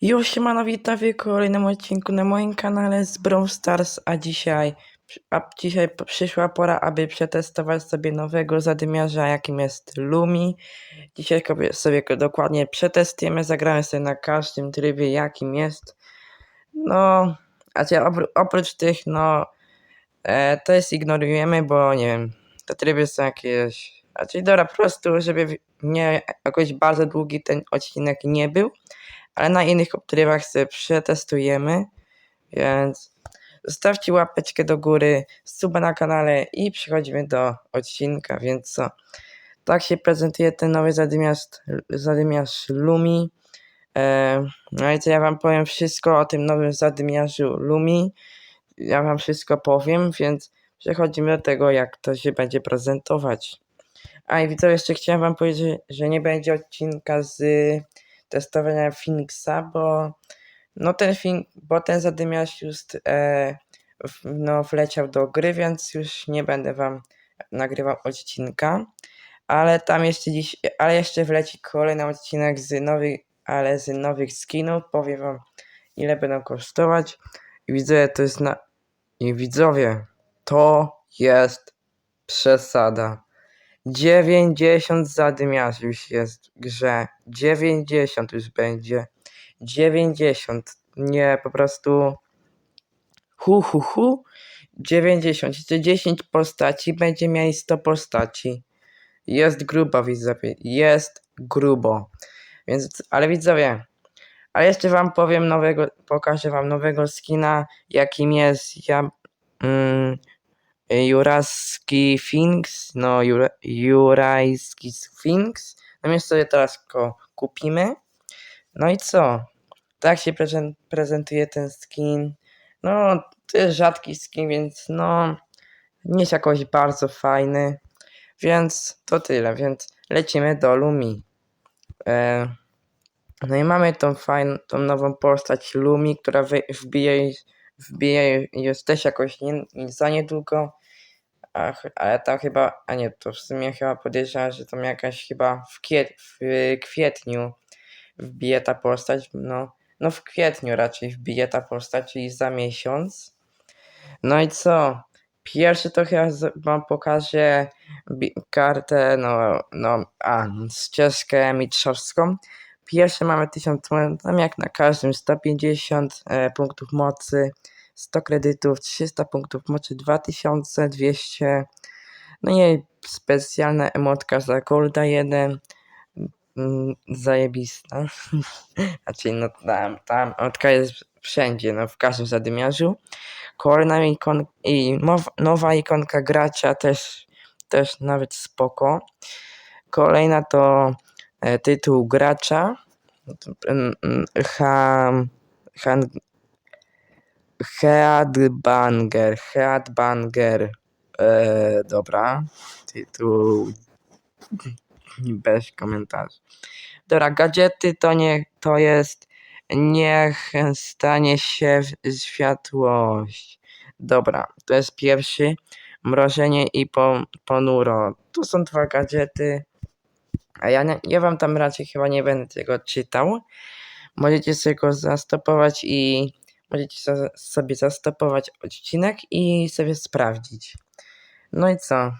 Już siemano, witam w kolejnym odcinku na moim kanale z Brawl Stars, a dzisiaj, a dzisiaj przyszła pora, aby przetestować sobie nowego zadymiarza, jakim jest Lumi. Dzisiaj sobie- go dokładnie przetestujemy, zagramy sobie na każdym trybie, jakim jest. No, a oprócz tych, no, e, to jest ignorujemy, bo nie wiem, te tryby są jakieś, czyli dobra, po prostu, żeby nie jakoś bardzo długi ten odcinek nie był ale na innych trybach sobie przetestujemy, więc zostawcie łapeczkę do góry, suba na kanale i przechodzimy do odcinka, więc co? Tak się prezentuje ten nowy zadymiarz, zadymiarz Lumi. E, no i co ja wam powiem wszystko o tym nowym zadymiarzu Lumi. Ja wam wszystko powiem, więc przechodzimy do tego, jak to się będzie prezentować. A i widzowie, jeszcze chciałem wam powiedzieć, że nie będzie odcinka z testowania Phoenixa, bo no ten bo ten zadymiarz już e, no, wleciał do gry, więc już nie będę wam nagrywał odcinka. Ale tam jeszcze dziś, ale jeszcze wleci kolejny odcinek z nowych, ale z nowych skinów. Powiem wam ile będą kosztować. I widzowie, to jest na. I widzowie, to jest przesada. 90 zadymiarzy już jest w grze. 90 już będzie. 90. Nie, po prostu. Hu, hu, hu. 90. Jeszcze 10 postaci będzie miał 100 postaci. Jest grubo, widzowie. Jest grubo. Więc, ale widzowie. Ale jeszcze wam powiem nowego, pokażę wam nowego skina, jakim jest ja, mm, Jurajski Sphinx, no Jura, Jurajski Sphinx. No więc sobie teraz go kupimy. No i co? Tak się prezen- prezentuje ten skin. No, to jest rzadki skin, więc no, nie jest jakoś bardzo fajny. Więc to tyle, więc lecimy do Lumi. E, no i mamy tą fajną, tą nową postać Lumi, która wbije, wbije jest też jakoś nie, za niedługo. Ach, ale to chyba, a nie, to w sumie chyba podejrzewam, że to jakaś chyba w, kwiet, w kwietniu wbije ta postać, no, no w kwietniu raczej wbije ta postać, czyli za miesiąc. No i co? Pierwszy to chyba z- wam pokażę kartę, no, no, a, ścieżkę mistrzowską. Pierwszy mamy 1000 monet, tam jak na każdym 150 e, punktów mocy, 100 kredytów, 300 punktów mocy, 2200. No i specjalna emotka za Golda 1. Mm, Zajebista. Znaczy, no tam, tam emotka jest wszędzie, no w każdym zadymiarzu. Kolejna ikon i nowa ikonka gracza też, też nawet spoko. Kolejna to tytuł gracza. Ha, han, Headbanger, Headbanger. E, dobra, tytuł bez komentarzy. Dobra, gadżety to nie, to jest niech stanie się światłość. Dobra, to jest pierwszy. Mrożenie i po, ponuro. Tu są dwa gadżety. A ja, ja wam tam raczej chyba nie będę tego czytał. Możecie sobie go zastopować i możecie sobie zastopować odcinek i sobie sprawdzić. No i co?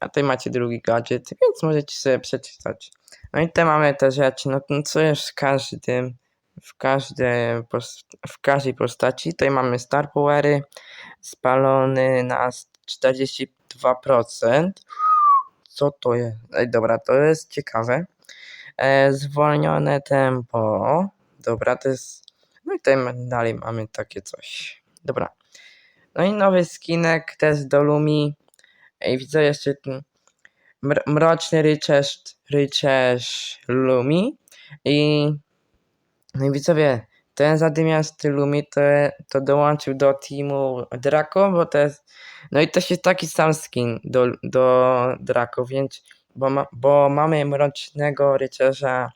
A tutaj macie drugi gadżet, więc możecie sobie przeczytać. No i tutaj mamy te rzeczy, no to co jest w każdym, w, pos- w każdej postaci. Tutaj mamy Star Powery, spalony na 42%. Co to jest? Ej, dobra, to jest ciekawe. E, zwolnione tempo. Dobra, to jest. No i tutaj dalej mamy takie coś. Dobra. No i nowy skinek też do Lumi. Ej, widzę jeszcze ten mr- mroczny rycerz, rycerz Lumi. I no i widzowie, ten zadymiarz Lumi to, dołączył do teamu Draco, bo to jest. No i to jest taki sam skin do, do Draco, więc bo, ma, bo mamy mrocznego rycerza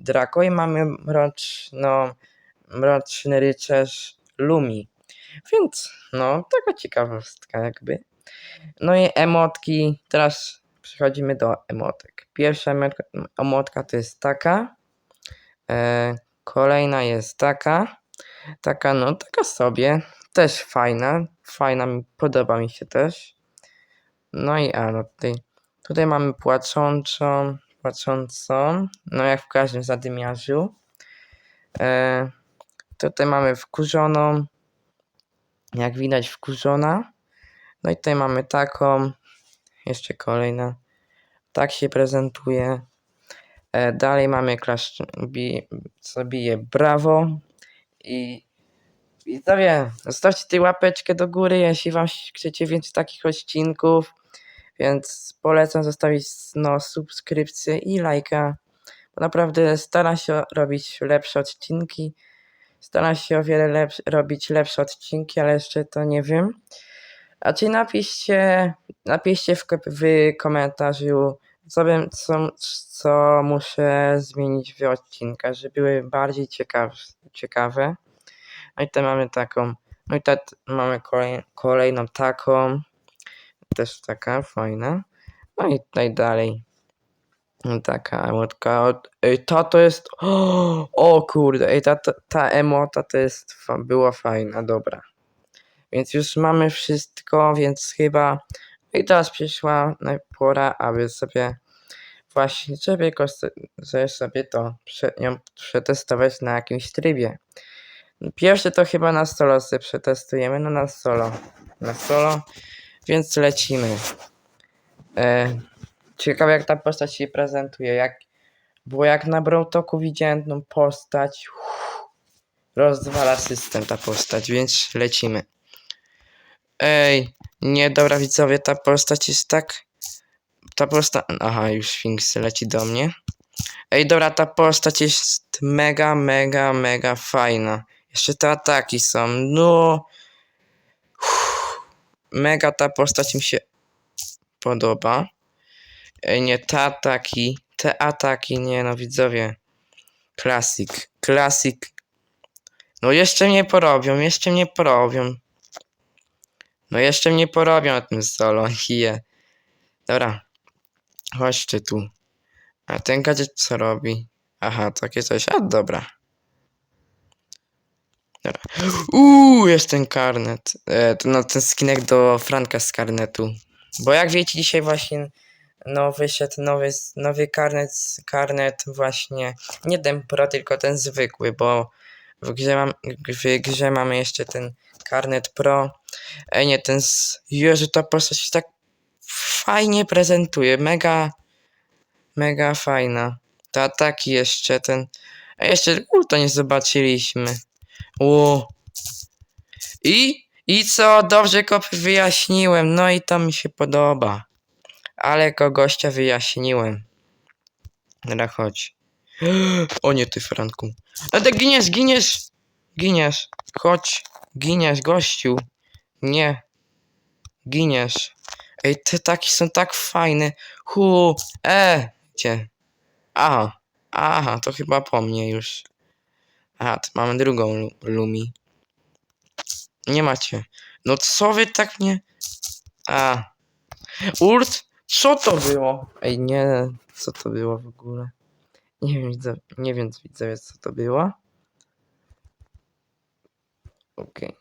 Draco i mamy mroczną, mroczny rycerz Lumi. Więc no, taka ciekawostka jakby. No i emotki. Teraz przechodzimy do emotek. Pierwsza emotka to jest taka. E, Kolejna jest taka. Taka, no, taka sobie. Też fajna. Fajna, podoba mi się też. No i a, no tutaj, tutaj mamy płaczącą, płaczącą, no jak w każdym zadymiarzu. E, tutaj mamy wkurzoną, jak widać wkurzona. No i tutaj mamy taką, jeszcze kolejna. Tak się prezentuje. E, dalej mamy klaszcz, bi, co bije brawo. I widzowie, zostawcie tej łapeczkę do góry, jeśli wam chcecie więcej takich odcinków. Więc polecam zostawić no, subskrypcję i lajka. Bo naprawdę staram się robić lepsze odcinki. Staram się o wiele lepsz- robić lepsze odcinki, ale jeszcze to nie wiem. A czy napiszcie, napiszcie w, w komentarzu, co, bym, co, co muszę zmienić w odcinkach, żeby były bardziej ciekawe. ciekawe. No i tutaj mamy taką, no i tutaj mamy kolej, kolejną taką, też taka fajna. No i tutaj dalej. Taka emotka. Ej, ta to jest. O, kurde, ej, ta, ta, ta emota to jest. Była fajna, dobra. Więc już mamy wszystko, więc chyba. I teraz przyszła pora, aby sobie właśnie, żeby, żeby sobie to przetestować na jakimś trybie. Pierwsze to chyba na solo sobie przetestujemy, no na solo. Na solo, więc lecimy. E, ciekawe jak ta postać się prezentuje, jak, bo jak na Brotoku widziałem tą postać, uff, system ta postać, więc lecimy. Ej, nie, dobra widzowie, ta postać jest tak, ta postać, aha, już Sphinx leci do mnie. Ej, dobra, ta postać jest mega, mega, mega fajna. Jeszcze te ataki są, no... Uff, mega ta postać mi się podoba. Ej, nie, te ataki, te ataki, nie no, widzowie. Klasik, klasik. No jeszcze mnie porobią, jeszcze mnie porobią. No jeszcze mnie porobią na tym solo, hije. Dobra, chodźcie tu. A ten gadżet co robi? Aha, takie coś, a dobra. Dobra. Uuu, jest ten karnet. E, no, ten skinek do Franka z karnetu. Bo jak wiecie, dzisiaj właśnie no, wyszedł nowy, nowy karnet, karnet właśnie, nie ten pro, tylko ten zwykły, bo grze, mam, grze mamy jeszcze ten karnet pro. Ej, nie, ten z... Jezu, ta postać się tak fajnie prezentuje, mega, mega fajna. Te ataki jeszcze, ten... A jeszcze ulta nie zobaczyliśmy. Ło. I, I co? Dobrze go wyjaśniłem. No i to mi się podoba. Ale go gościa wyjaśniłem. Dobra, chodź. O nie, ty Franku. A ty giniesz, giniesz! Giniesz. Chodź. Giniesz, gościu. Nie. Giniesz. Ej, te taki są tak fajne. Hu. E. Gdzie? Aha. Aha, to chyba po mnie już. Aha, to mamy drugą lu- Lumi. Nie macie. No co wy tak mnie... A. Urt? Co to było? Ej, nie. Co to było w ogóle? Nie wiem, widzę, nie wiem, widzowie, co to było. Okej.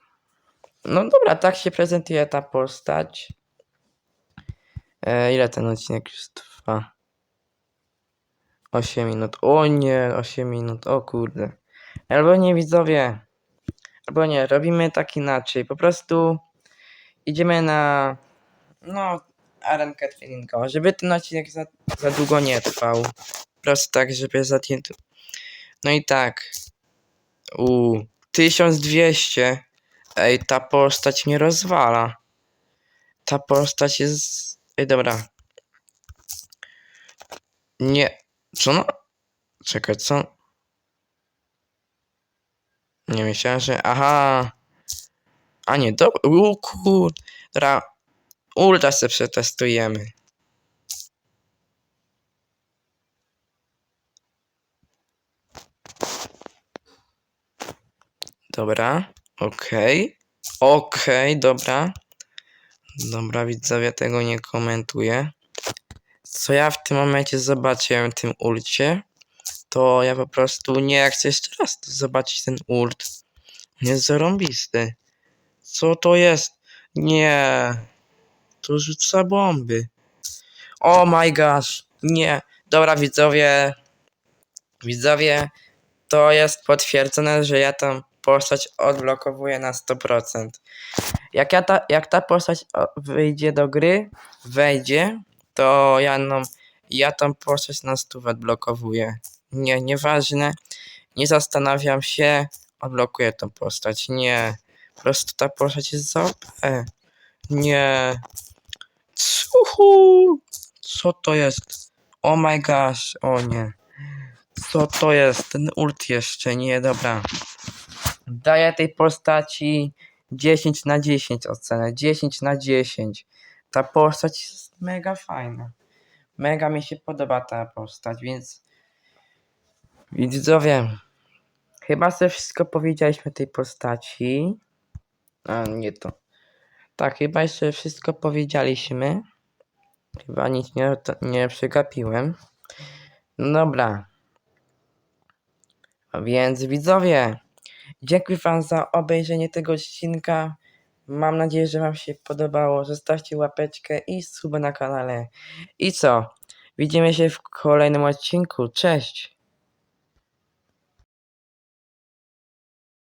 No dobra, tak się prezentuje ta postać. E, ile ten odcinek już trwa? 8 minut. O nie, 8 minut. O kurde. Albo nie widzowie. Albo nie, robimy tak inaczej. Po prostu idziemy na no arenkę treningową, żeby ten odcinek za, za długo nie trwał. Po prostu tak, żeby za nie... No i tak. U 1200. Ej, ta postać mnie rozwala. Ta postać jest... Ej, dobra. Nie. Co no? Czekaj, co? Nie myślałem, że... Aha. A nie, dobra. O kur... Dobra. Ulta se przetestujemy. Dobra. Okej. Okej, dobra. Dobra, widzowie tego nie komentuję. Co ja w tym momencie zobaczyłem tym ulcie? to ja po prostu nie chcę jeszcze raz zobaczyć ten ult. Jest zarąbisty. Co to jest? Nie. To rzuca bomby. Oh my gosh. Nie. Dobra, widzowie. Widzowie, to jest potwierdzone, że ja tą postać odblokowuję na 100%. Jak, ja ta, jak ta postać wyjdzie do gry, wejdzie, to ja, no, ja tą postać na 100 odblokowuję. Nie, nieważne. Nie zastanawiam się, odblokuję tą postać. Nie. Po prostu ta postać jest za OP. Nie. Cuchu! Co to jest? Oh my gosh, o nie. Co to jest? Ten ult jeszcze, nie, dobra. Daję tej postaci 10 na 10 ocenę. 10 na 10. Ta postać jest mega fajna. Mega mi się podoba ta postać, więc widzowie, chyba sobie wszystko powiedzieliśmy tej postaci. A nie to. Tak, chyba jeszcze wszystko powiedzieliśmy. Chyba nic nie, nie przegapiłem. No dobra. Więc widzowie, dziękuję Wam za obejrzenie tego odcinka. Mam nadzieję, że Wam się podobało. Zostawcie łapeczkę i suba na kanale. I co? Widzimy się w kolejnym odcinku. Cześć!